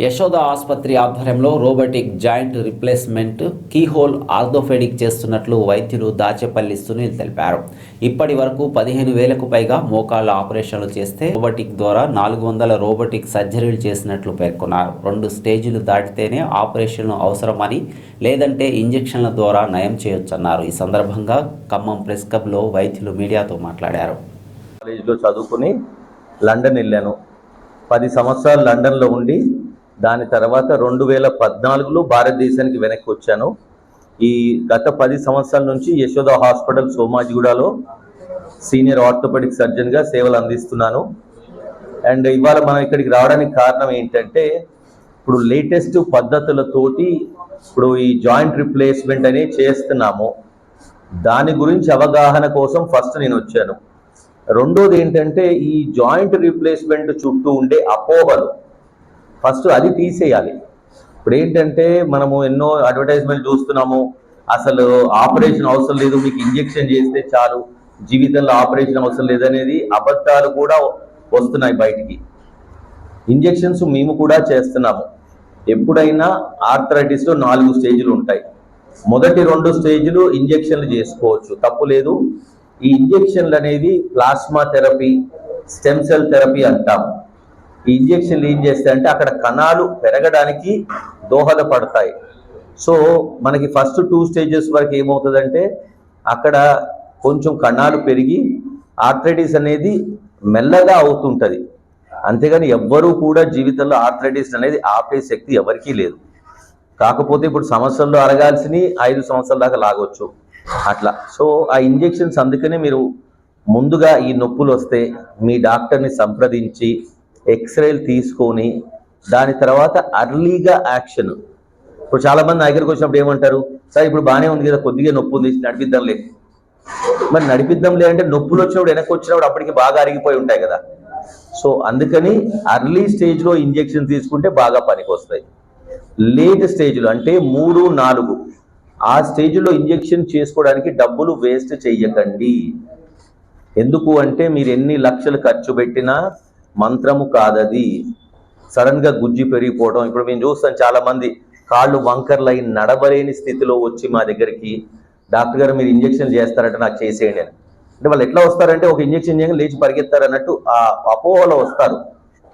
యశోద ఆసుపత్రి ఆధ్వర్యంలో robotic joint replacement keyhole orthopaedic చేస్తున్నట్లు వైద్యులు దాచేపల్లి సునీల్ తెలిపారు. ఇప్పటి వరకు పదిహేను వేలకు పైగా మోకాళ్ళ ఆపరేషన్లు చేస్తే రోబోటిక్ ద్వారా నాలుగు వందల రోబోటిక్ సర్జరీలు చేసినట్లు పేర్కొన్నారు. రెండు స్టేజీలు దాటితేనే ఆపరేషన్లు అవసరమని లేదంటే ఇంజెక్షన్ల ద్వారా నయం చేయొచ్చన్నారు. ఈ సందర్భంగా ఖమ్మం ప్రెస్ క్లబ్లో వైద్యులు మీడియాతో మాట్లాడారు. కాలేజీలో చదువుకుని లండన్ వెళ్ళాను. పది సంవత్సరాలు లండన్లో ఉండి దాని తర్వాత రెండు వేల పద్నాలుగులో భారతదేశానికి వెనక్కి వచ్చాను. ఈ గత పది సంవత్సరాల నుంచి యశోద హాస్పిటల్ సోమాజిగూడలో సీనియర్ ఆర్థోపెడిక్ సర్జన్గా సేవలు అందిస్తున్నాను. అండ్ ఇవాళ మనం ఇక్కడికి రావడానికి కారణం ఏంటంటే ఇప్పుడు లేటెస్ట్ పద్ధతులతోటి ఇప్పుడు ఈ జాయింట్ రిప్లేస్మెంట్ అనేది చేస్తున్నాము. దాని గురించి అవగాహన కోసం ఫస్ట్ నేను వచ్చాను. రెండోది ఏంటంటే ఈ జాయింట్ రీప్లేస్మెంట్ చుట్టూ ఉండే అపోహలు. ఫస్ట్ అది తీసేయాలి. ఇప్పుడు ఏంటంటే మనము ఎన్నో అడ్వర్టైజ్మెంట్ చూస్తున్నాము. అసలు ఆపరేషన్ అవసరం లేదు మీకు ఇంజెక్షన్ చేస్తే చాలు జీవితంలో ఆపరేషన్ అవసరం లేదనేది అబద్ధాలు కూడా వస్తున్నాయి బయటికి. ఇంజెక్షన్స్ మేము కూడా చేస్తున్నాము. ఎప్పుడైనా ఆర్థరైటిస్లో నాలుగు స్టేజ్లు ఉంటాయి. మొదటి రెండు స్టేజ్లు ఇంజెక్షన్లు చేసుకోవచ్చు. తప్పు లేదు. ఈ ఇంజెక్షన్లు అనేది plasma therapy stem cell therapy అంటాము ఈ ఇంజెక్షన్లు ఏం చేస్తాయంటే అక్కడ కణాలు పెరగడానికి దోహదపడతాయి. సో మనకి ఫస్ట్ టూ స్టేజెస్ వరకు ఏమవుతుందంటే అక్కడ కొంచెం కణాలు పెరిగి ఆర్థరైటిస్ అనేది మెల్లగా అవుతుంటుంది. అంతేగాని ఎవ్వరూ కూడా జీవితంలో ఆర్థరైటిస్ అనేది ఆపే శక్తి ఎవరికీ లేదు. కాకపోతే ఇప్పుడు సంవత్సరంలో అరగాల్సినవి ఐదు సంవత్సరాల దాకా లాగొచ్చు. అట్లా. సో ఆ ఇంజెక్షన్స్ అందుకనే మీరు ముందుగా ఈ నొప్పులు వస్తే మీ డాక్టర్ని సంప్రదించి ఎక్స్రేలు తీసుకొని దాని తర్వాత అర్లీగా యాక్షన్ ఇప్పుడు చాలా మంది నా దగ్గరికి వచ్చినప్పుడు ఏమంటారు? సార్ ఇప్పుడు బాగానే ఉంది కదా కొద్దిగా నొప్పి ఉంది నడిపిద్దాంలే మరి నడిపిద్దాంలే అంటే నొప్పులు వచ్చినప్పుడు వెనక్కి వచ్చినప్పుడు అప్పటికి బాగా అరిగిపోయి ఉంటాయి కదా. సో అందుకని అర్లీ స్టేజ్లో ఇంజెక్షన్ తీసుకుంటే బాగా పనికి వస్తాయి లేట్ స్టేజ్లో అంటే మూడు నాలుగు. ఆ స్టేజ్లో ఇంజెక్షన్ చేసుకోవడానికి డబ్బులు వేస్ట్ చెయ్యకండి. ఎందుకు అంటే మీరు ఎన్ని లక్షలు ఖర్చు పెట్టినా మంత్రము కాదది. సడన్గా గుజ్జి పెరిగిపోవడం ఇప్పుడు మేము చూస్తాం చాలా మంది కాళ్ళు వంకర్లు అయి నడవలేని స్థితిలో వచ్చి మా దగ్గరికి డాక్టర్ గారు మీరు ఇంజెక్షన్ చేస్తారంటే నాకు చేసేయండి అని. అంటే వాళ్ళు ఎట్లా వస్తారంటే ఒక ఇంజక్షన్ చేయగా లేచి పరిగెత్తారు అన్నట్టు ఆ అపోహలో వస్తారు.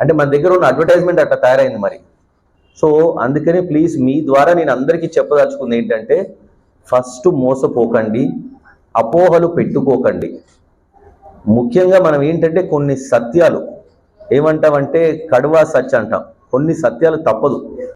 అంటే మన దగ్గర ఉన్న అడ్వర్టైజ్మెంట్ అట్లా తయారైంది మరి. సో అందుకని ప్లీజ్ మీ ద్వారా నేను అందరికీ చెప్పదలుచుకుంది ఏంటంటే ఫస్ట్ మోసపోకండి అపోహలు పెట్టుకోకండి. ముఖ్యంగా మనం ఏంటంటే కొన్ని సత్యాలు ఏమంటామంటే కడువా సత్య అంటాం కొన్ని సత్యాలు తప్పదు.